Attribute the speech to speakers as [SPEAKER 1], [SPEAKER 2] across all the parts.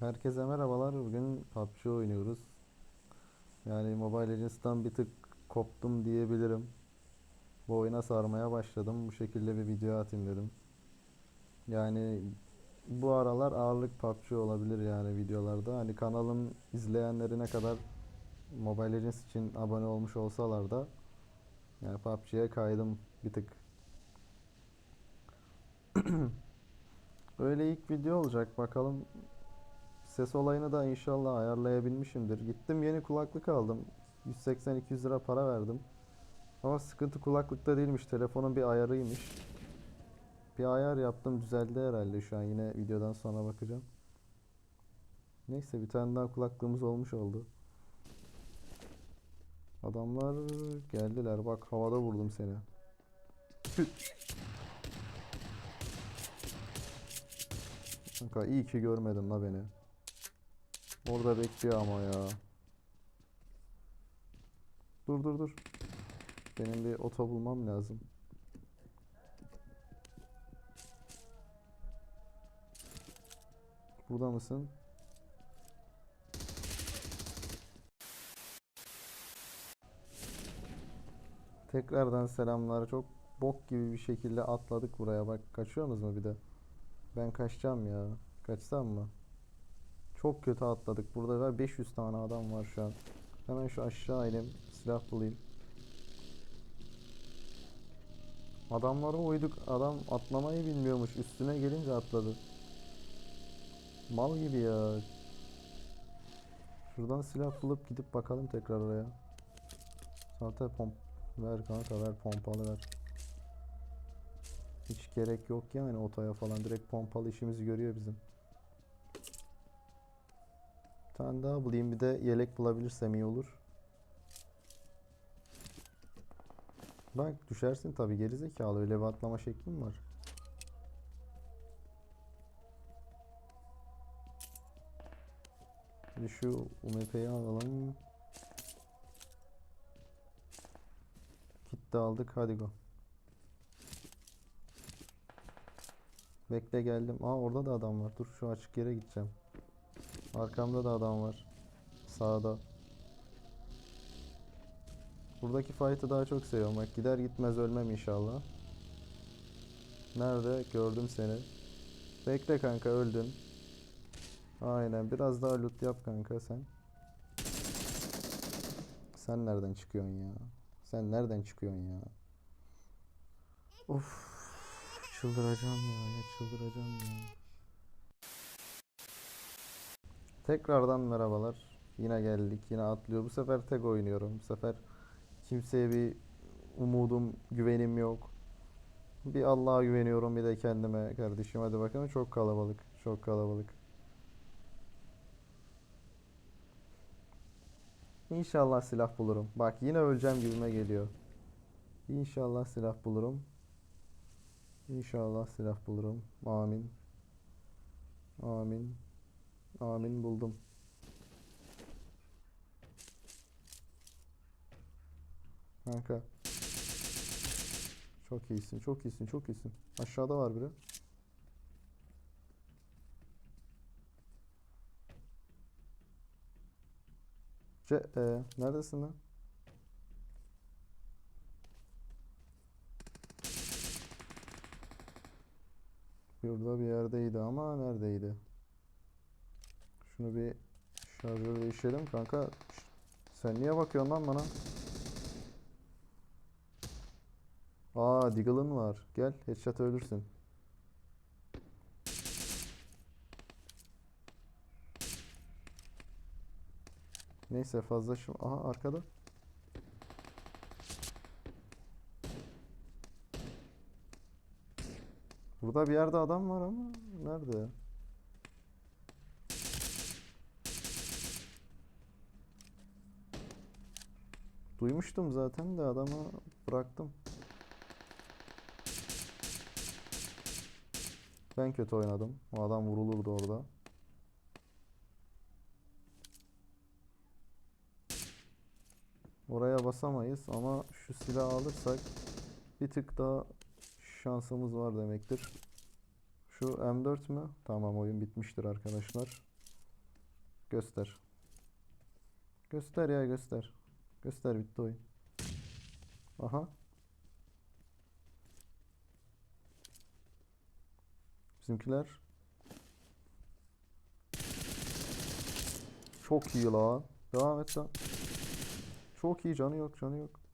[SPEAKER 1] Herkese merhabalar. Bugün PUBG oynuyoruz. Yani Mobile Legends'tan bir tık koptum diyebilirim. Bu oyuna sarmaya başladım. Bu şekilde bir video atayım dedim. Yani bu aralar ağırlık PUBG olabilir yani videolarda. Hani kanalın izleyenleri ne kadar Mobile Legends için abone olmuş olsalar da yani PUBG'ye kaydım bir tık. Öyle ilk video olacak. Bakalım Ses olayını da inşallah ayarlayabilmişimdir. Gittim yeni kulaklık aldım. 180-200 lira para verdim. Ama sıkıntı kulaklıkta değilmiş. Telefonun bir ayarıymış. Bir ayar yaptım düzeldi herhalde şu an. Yine videodan sonra bakacağım. Neyse bir tane daha kulaklığımız olmuş oldu. Adamlar geldiler. Bak havada vurdum seni. Kanka iyi ki görmedin la beni. Orada bekliyor ama ya. Dur dur dur. Benim bir oto bulmam lazım. Burada mısın? Tekrardan selamlar. Çok bok gibi bir şekilde atladık buraya. Bak kaçıyorsunuz mu bir de? Ben kaçacağım ya. Kaçsam mı? Çok kötü atladık. Burada var 500 tane adam var şu an. Hemen şu aşağı ineyim. Silah bulayım. Adamlara uyduk. Adam atlamayı bilmiyormuş. Üstüne gelince atladı. Mal gibi ya. Şuradan silah bulup gidip bakalım tekrar oraya. Zaten pomp ver kanka ver pompalı ver. Hiç gerek yok yani otoya falan direkt pompalı işimizi görüyor bizim. Bir tane daha bulayım bir de yelek bulabilirsem iyi olur. Bak düşersin tabi gerizekalı öyle bir atlama şeklim var. Şimdi şu UMP'yi alalım. Kit de aldık hadi go. Bekle geldim. Aa orada da adam var. Dur şu açık yere gideceğim. Arkamda da adam var. Sağda. Buradaki fight'ı daha çok seviyorum. Bak gider gitmez ölmem inşallah. Nerede? Gördüm seni. Bekle kanka öldün. Aynen biraz daha loot yap kanka sen. Sen nereden çıkıyorsun ya? Sen nereden çıkıyorsun ya? Of. Çıldıracağım ya, ya çıldıracağım ya. Tekrardan merhabalar. Yine geldik. Yine atlıyor. Bu sefer tek oynuyorum. Bu sefer kimseye bir umudum, güvenim yok. Bir Allah'a güveniyorum bir de kendime kardeşim. Hadi bakalım. Çok kalabalık. Çok kalabalık. İnşallah silah bulurum. Bak yine öleceğim gibime geliyor. İnşallah silah bulurum. İnşallah silah bulurum. Amin. Amin. Amin buldum. Kanka. Çok iyisin, çok iyisin, çok iyisin. Aşağıda var biri. C e, neredesin lan? Burada bir yerdeydi ama neredeydi? Şunu bir şarjör değiştirelim kanka. Sen niye bakıyorsun lan bana? Aa Deagle'ın var. Gel headshot ölürsün. Neyse fazla şu... Aha arkada. Burada bir yerde adam var ama nerede? Duymuştum zaten de adamı bıraktım. Ben kötü oynadım. O adam vurulurdu orada. Oraya basamayız ama şu silahı alırsak bir tık daha şansımız var demektir. Şu M4 mü? Tamam oyun bitmiştir arkadaşlar. Göster. Göster ya göster. Göster bitti oyun. Aha. Bizimkiler. Çok iyi lan. Devam et lan. Çok iyi canı yok canı yok.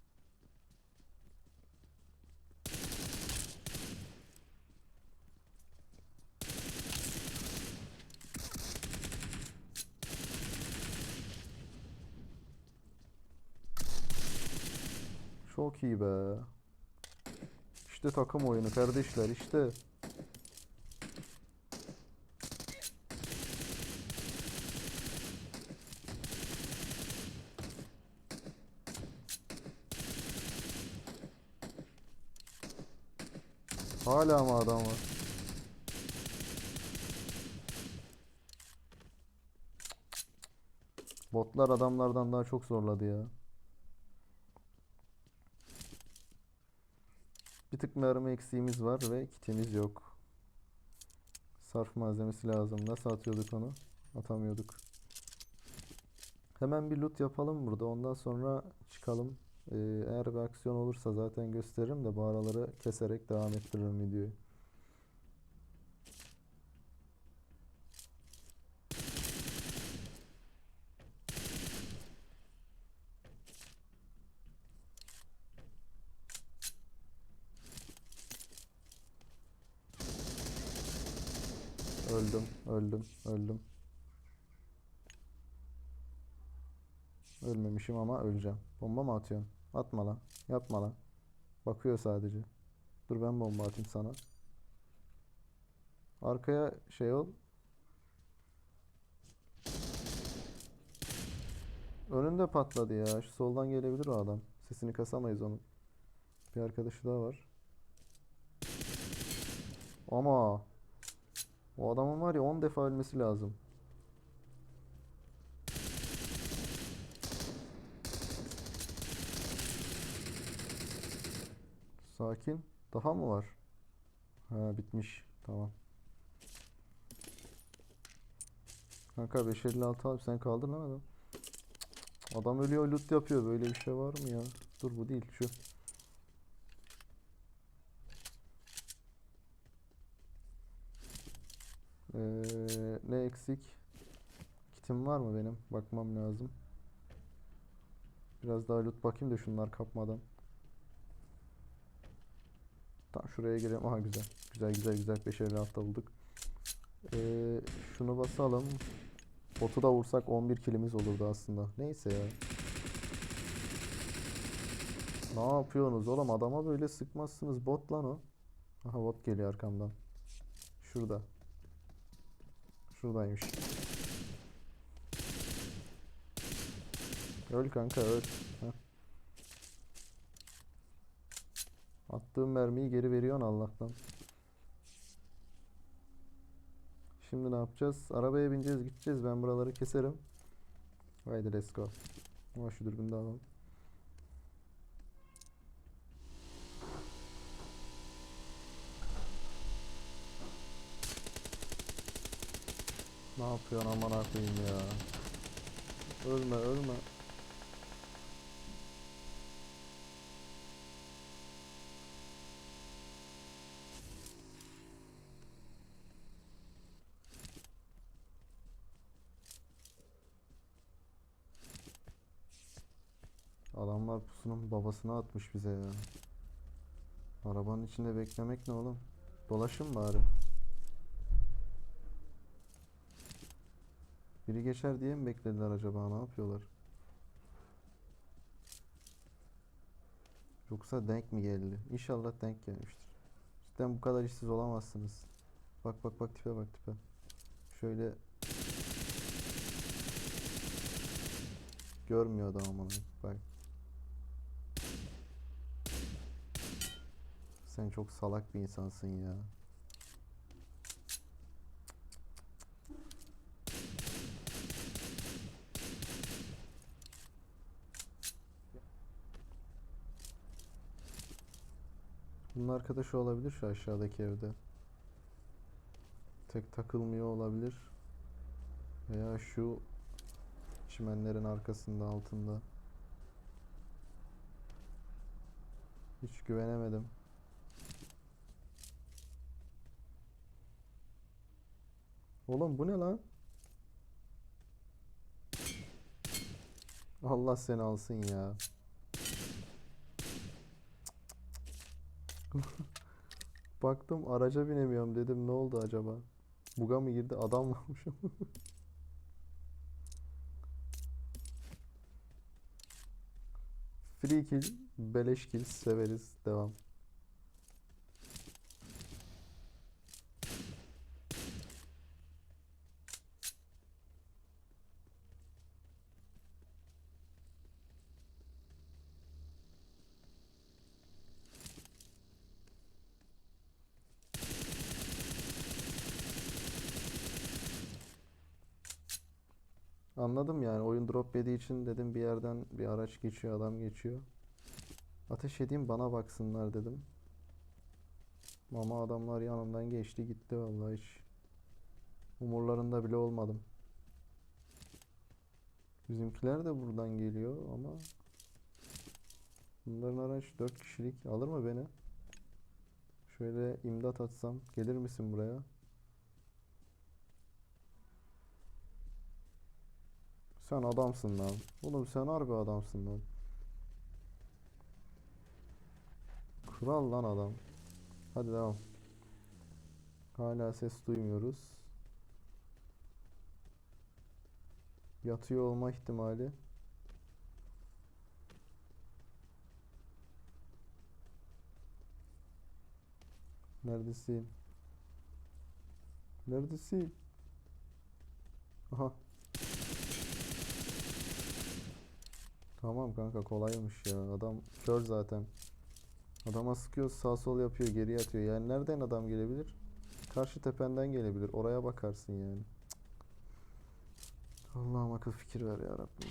[SPEAKER 1] Çok iyi be. İşte takım oyunu kardeşler işte. Hala mı adam var? Botlar adamlardan daha çok zorladı ya. Bir tık mermi eksiğimiz var ve kitimiz yok. Sarf malzemesi lazım. Nasıl atıyorduk onu? Atamıyorduk. Hemen bir loot yapalım burada. Ondan sonra çıkalım. Ee, eğer bir aksiyon olursa zaten gösteririm de bu araları keserek devam ettiririm videoyu. Öldüm, öldüm, öldüm. Ölmemişim ama öleceğim. Bomba mı atıyorsun? Atma lan. Yapma lan. Bakıyor sadece. Dur ben bomba atayım sana. Arkaya şey ol. Önünde patladı ya. Şu soldan gelebilir o adam. Sesini kasamayız onun. Bir arkadaşı daha var. Ama o adamın var ya 10 defa ölmesi lazım. Sakin. Daha mı var? Ha bitmiş. Tamam. Kanka 556 al sen kaldır lan adam. Adam ölüyor loot yapıyor. Böyle bir şey var mı ya? Dur bu değil şu. Ee, ne eksik? Kitim var mı benim? Bakmam lazım. Biraz daha loot bakayım da şunlar kapmadan. Tam şuraya girelim. Aha güzel. Güzel güzel güzel 556 bulduk. Ee, şunu basalım. Botu da vursak 11 kilimiz olurdu aslında. Neyse ya. Ne yapıyorsunuz oğlum? Adama böyle sıkmazsınız. Bot lan o. Aha bot geliyor arkamdan. Şurada. Şuradaymış. Öl kanka öl. Heh. Attığım mermiyi geri veriyorsun Allah'tan. Şimdi ne yapacağız? Arabaya bineceğiz gideceğiz. Ben buraları keserim. Haydi let's go. Ama şu dürbünü de alalım. Ne yapıyorsun aman koyayım ya. Ölme ölme. Adamlar pusunun babasını atmış bize ya. Arabanın içinde beklemek ne oğlum? Dolaşın bari. Biri geçer diye mi beklediler acaba? Ne yapıyorlar? Yoksa denk mi geldi? İnşallah denk gelmiştir. Cidden bu kadar işsiz olamazsınız. Bak bak bak tipe bak tipe. Şöyle görmüyor adam amına bak. Sen çok salak bir insansın ya. Arkadaşı olabilir şu aşağıdaki evde. Tek takılmıyor olabilir. Veya şu Çimenlerin arkasında, altında. Hiç güvenemedim. Oğlum bu ne lan? Allah seni alsın ya. Baktım araca binemiyorum dedim ne oldu acaba? Buga mı girdi adam varmışım. Free kill, beleş kill severiz. Devam. Anladım yani oyun drop yediği için dedim bir yerden bir araç geçiyor adam geçiyor. Ateş edeyim bana baksınlar dedim. Ama adamlar yanımdan geçti gitti vallahi hiç. Umurlarında bile olmadım. Bizimkiler de buradan geliyor ama bunların araç 4 kişilik alır mı beni? Şöyle imdat atsam gelir misin buraya? Sen adamsın lan. Oğlum sen harbi adamsın lan. Kral lan adam. Hadi devam. Hala ses duymuyoruz. Yatıyor olma ihtimali. Neredesin? Neredesin? Aha. Tamam kanka kolaymış ya. Adam kör zaten. Adama sıkıyoruz sağ sol yapıyor geri atıyor. Yani nereden adam gelebilir? Karşı tependen gelebilir. Oraya bakarsın yani. Allah'ım akıl fikir ver ya Rabbim.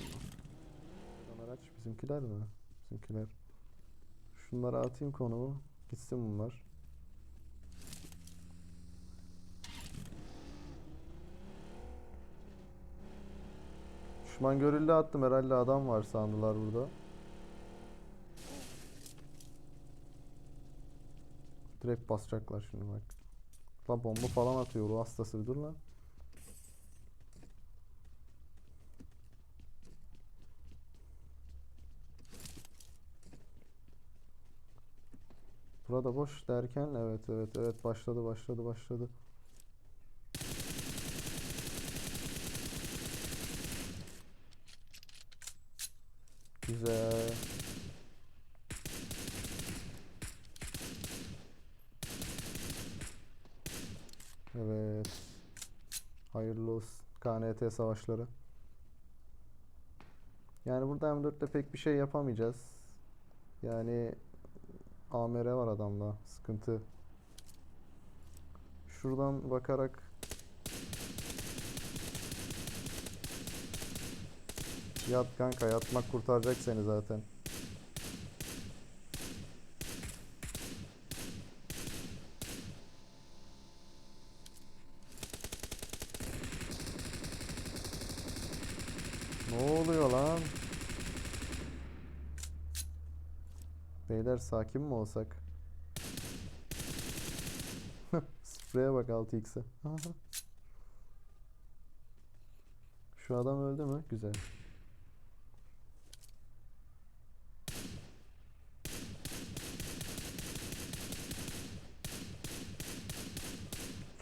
[SPEAKER 1] Araç bizimkiler mi? Bizimkiler. Şunlara atayım konumu. Gitsin bunlar. Düşman görüldü attım herhalde adam var sandılar burada. Direkt basacaklar şimdi bak. La bomba falan atıyor ruh hastası dur lan. Burada boş derken evet evet evet başladı başladı başladı. Güzel. Evet. Hayırlı olsun. KNT savaşları. Yani burada M4'te pek bir şey yapamayacağız. Yani AMR var adamda. Sıkıntı. Şuradan bakarak Yat kanka yatmak kurtaracak seni zaten. Ne oluyor lan? Beyler sakin mi olsak? Spreye bak 6x'e. Şu adam öldü mü? Güzel.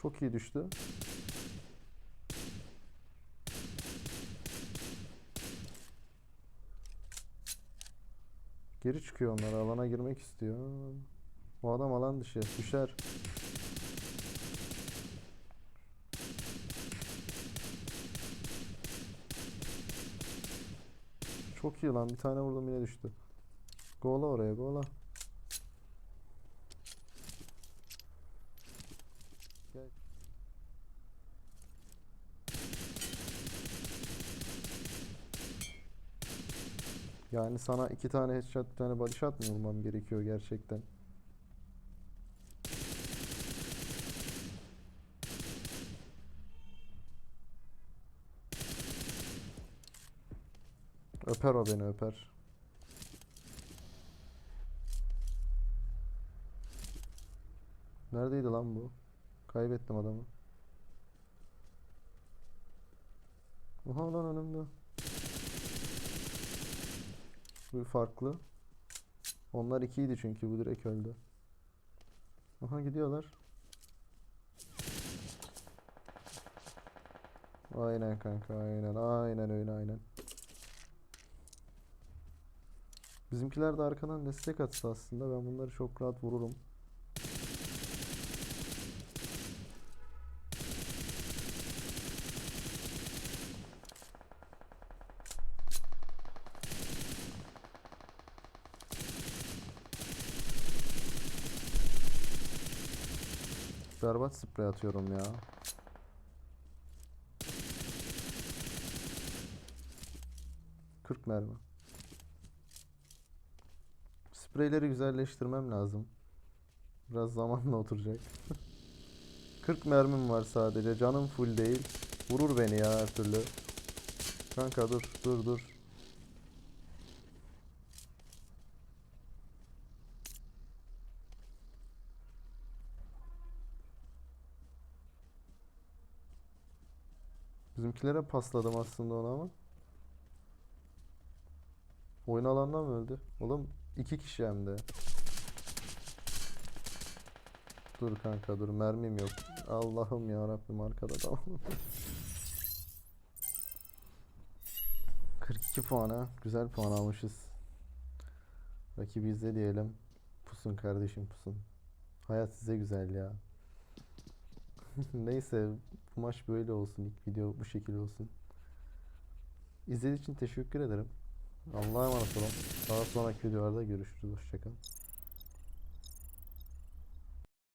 [SPEAKER 1] Çok iyi düştü. Geri çıkıyor onlar. Alana girmek istiyor. O adam alan dışı. Düşer. Çok iyi lan. Bir tane vurdum yine düştü. Gola oraya gola. Gel. Yani sana iki tane headshot, bir tane body shot mı vurmam gerekiyor gerçekten? Öper o beni öper. Neredeydi lan bu? Kaybettim adamı. Oha lan önümde. Bu farklı. Onlar ikiydi çünkü bu direkt öldü. Aha gidiyorlar. Aynen kanka aynen aynen öyle aynen. Bizimkiler de arkadan destek atsa aslında ben bunları çok rahat vururum. Berbat sprey atıyorum ya. Kırk mermi. Spreyleri güzelleştirmem lazım. Biraz zamanla oturacak. 40 mermim var sadece. Canım full değil. Vurur beni ya her türlü. Kanka dur dur dur. Bizimkilere pasladım aslında onu ama. Oyun alandan mı öldü? Oğlum iki kişi hem de. Dur kanka dur mermim yok. Allah'ım ya Rabbim arkada da. 42 puana güzel puan almışız. Rakibi izle diyelim. Pusun kardeşim pusun. Hayat size güzel ya. Neyse bu maç böyle olsun. İlk video bu şekilde olsun. İzlediğiniz için teşekkür ederim. Allah'a emanet olun. Daha sonraki videolarda görüşürüz. Hoşçakalın.